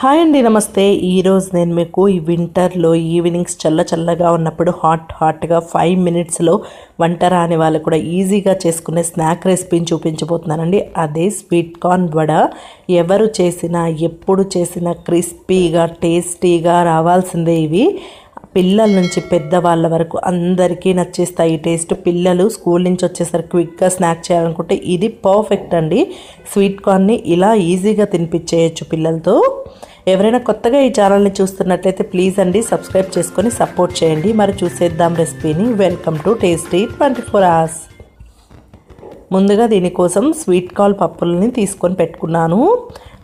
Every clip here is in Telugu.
హాయ్ అండి నమస్తే. ఈరోజు నేను మీకు ఈ వింటర్లో ఈవినింగ్స్ చల్ల చల్లగా ఉన్నప్పుడు హాట్ హాట్గా ఫైవ్ మినిట్స్లో వంట రాని వాళ్ళు కూడా ఈజీగా చేసుకునే స్నాక్ రెసిపీని చూపించబోతున్నానండి. అదే స్వీట్ కార్న్ వడ. ఎవరు చేసినా ఎప్పుడు చేసినా క్రిస్పీగా టేస్టీగా రావాల్సిందే ఇవి. పిల్లల నుంచి పెద్దవాళ్ళ వరకు అందరికీ నచ్చేస్తాయి ఈ టేస్ట్. పిల్లలు స్కూల్ నుంచి వచ్చేసరికి క్విక్గా స్నాక్ చేయాలనుకుంటే ఇది పర్ఫెక్ట్ అండి. స్వీట్ కార్న్ని ఇలా ఈజీగా తినిపించేయచ్చు పిల్లలతో. ఎవరైనా కొత్తగా ఈ ఛానల్ని చూస్తున్నట్లయితే ప్లీజ్ అండి సబ్స్క్రైబ్ చేసుకొని సపోర్ట్ చేయండి. మరి చూసేద్దాం రెసిపీని. Welcome to tasty twenty four hours. ముందుగా దీనికోసం స్వీట్ కార్న్ పప్పులని తీసుకొని పెట్టుకున్నాను.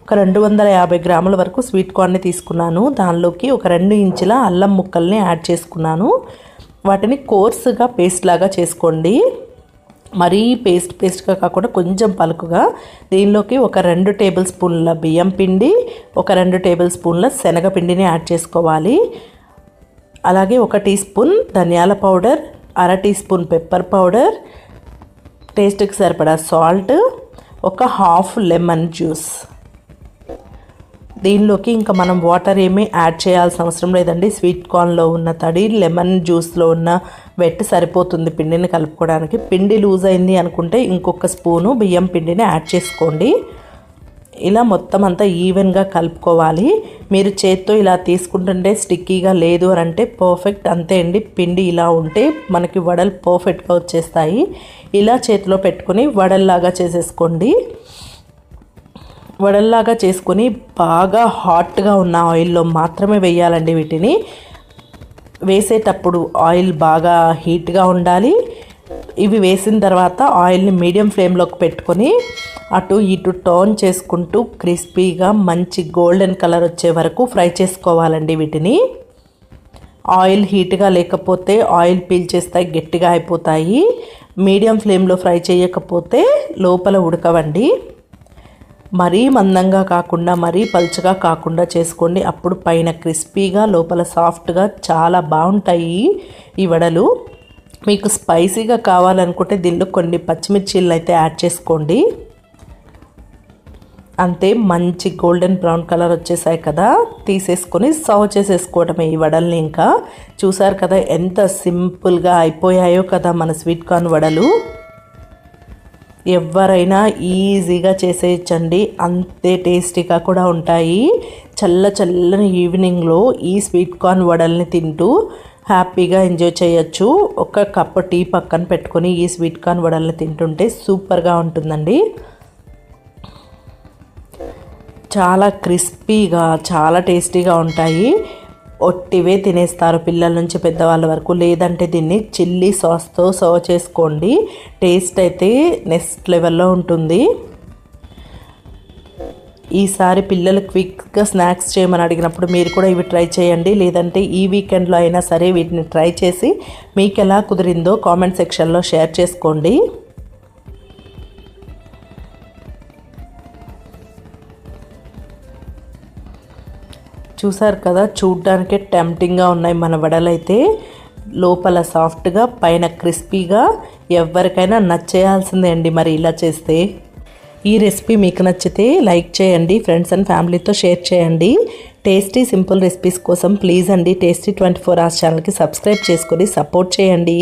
ఒక రెండు వందల యాభై గ్రాముల వరకు స్వీట్ కార్న్ని తీసుకున్నాను. దానిలోకి ఒక రెండు ఇంచుల అల్లం ముక్కల్ని యాడ్ చేసుకున్నాను. వాటిని కోర్సుగా పేస్ట్ లాగా చేసుకోండి. మరీ పేస్ట్ పేస్ట్గా కాకుండా కొంచెం పలుకుగా. దీనిలోకి ఒక రెండు టేబుల్ స్పూన్ల బియ్యం పిండి ఒక రెండు టేబుల్ స్పూన్ల శనగపిండిని యాడ్ చేసుకోవాలి. అలాగే ఒక టీ స్పూన్ ధనియాల పౌడర్ అర టీ స్పూన్ పెప్పర్ పౌడర్ టేస్ట్కి సరిపడా సాల్ట్ ఒక హాఫ్ లెమన్ జ్యూస్. దీనిలోకి ఇంకా మనం వాటర్ ఏమీ యాడ్ చేయాల్సిన అవసరం లేదండి. స్వీట్ కార్న్లో ఉన్న తడి లెమన్ జ్యూస్లో ఉన్న వెట్ సరిపోతుంది పిండిని కలుపుకోవడానికి. పిండి లూజ్ అయింది అనుకుంటే ఇంకొక స్పూను బియ్యం పిండిని యాడ్ చేసుకోండి. ఇలా మొత్తం అంతా ఈవెన్గా కలుపుకోవాలి. మీరు చేత్తో ఇలా తీసుకుంటుంటే స్టిక్కీగా లేదు అని అంటే పర్ఫెక్ట్ అంతే అండి. పిండి ఇలా ఉంటే మనకి వడలు పర్ఫెక్ట్గా వచ్చేస్తాయి. ఇలా చేతిలో పెట్టుకొని వడల్లాగా చేసేసుకోండి. వడల్లాగా చేసుకొని బాగా హాట్గా ఉన్న ఆయిల్లో మాత్రమే వేయాలండి వీటిని. వేసేటప్పుడు ఆయిల్ బాగా హీట్గా ఉండాలి. ఇవి వేసిన తర్వాత ఆయిల్ని మీడియం ఫ్లేమ్లోకి పెట్టుకొని అటు ఇటు టర్న్ చేసుకుంటూ క్రిస్పీగా మంచి గోల్డెన్ కలర్ వచ్చే వరకు ఫ్రై చేసుకోవాలండి వీటిని. ఆయిల్ హీట్గా లేకపోతే ఆయిల్ పీల్చేస్తాయి గట్టిగా అయిపోతాయి. మీడియం ఫ్లేమ్లో ఫ్రై చేయకపోతే లోపల ఉడకవండి. మరీ మందంగా కాకుండా మరీ పలుచగా కాకుండా చేసుకోండి. అప్పుడు పైన క్రిస్పీగా లోపల సాఫ్ట్గా చాలా బాగుంటాయి ఈ వడలు. మీకు స్పైసీగా కావాలనుకుంటే దీనిలో కొన్ని పచ్చిమిర్చిలు అయితే యాడ్ చేసుకోండి. అంతే మంచి గోల్డెన్ బ్రౌన్ కలర్ వచ్చేసాయి కదా. తీసేసుకొని సర్వ్ చేసేసుకోవడమే ఈ వడల్ని ఇంకా. చూసారు కదా ఎంత సింపుల్గా అయిపోయాయో కదా మన స్వీట్ కార్న్ వడలు. ఎవరైనా ఈజీగా చేసేయచ్చండి. అంతే టేస్టీగా కూడా ఉంటాయి. చల్ల చల్లని ఈవినింగ్లో ఈ స్వీట్ కార్న్ వడల్ని తింటూ హ్యాపీగా ఎంజాయ్ చేయొచ్చు. ఒక కప్పు టీ పక్కన పెట్టుకొని ఈ స్వీట్ కార్న్ వడల్ని తింటుంటే సూపర్గా ఉంటుందండి. చాలా క్రిస్పీగా చాలా టేస్టీగా ఉంటాయి. ఒట్టివే తినేస్తారు పిల్లల నుంచి పెద్దవాళ్ళ వరకు. లేదంటే దీన్ని చిల్లీ సాస్తో సర్వ్ చేసుకోండి. టేస్ట్ అయితే నెక్స్ట్ లెవెల్లో ఉంటుంది. ఈసారి పిల్లలు క్విక్గా స్నాక్స్ చేయమని అడిగినప్పుడు మీరు కూడా ఇవి ట్రై చేయండి. లేదంటే ఈ వీకెండ్లో అయినా సరే వీటిని ట్రై చేసి మీకు ఎలా కుదిరిందో కామెంట్ సెక్షన్లో షేర్ చేసుకోండి. చూసారు కదా చూడ్డానికే టెంప్టింగ్గా ఉన్నాయి మన వడలైతే. లోపల సాఫ్ట్గా పైన క్రిస్పీగా ఎవరికైనా నచ్చేయాల్సిందే అండి మరి ఇలా చేస్తే. ఈ రెసిపీ మీకు నచ్చితే లైక్ చేయండి ఫ్రెండ్స్ అండ్ ఫ్యామిలీతో షేర్ చేయండి. టేస్టీ సింపుల్ రెసిపీస్ కోసం ప్లీజ్ అండి టేస్టీ ట్వంటీ ఫోర్ అవర్స్ ఛానల్కి సబ్స్క్రైబ్ చేసుకొని సపోర్ట్ చేయండి.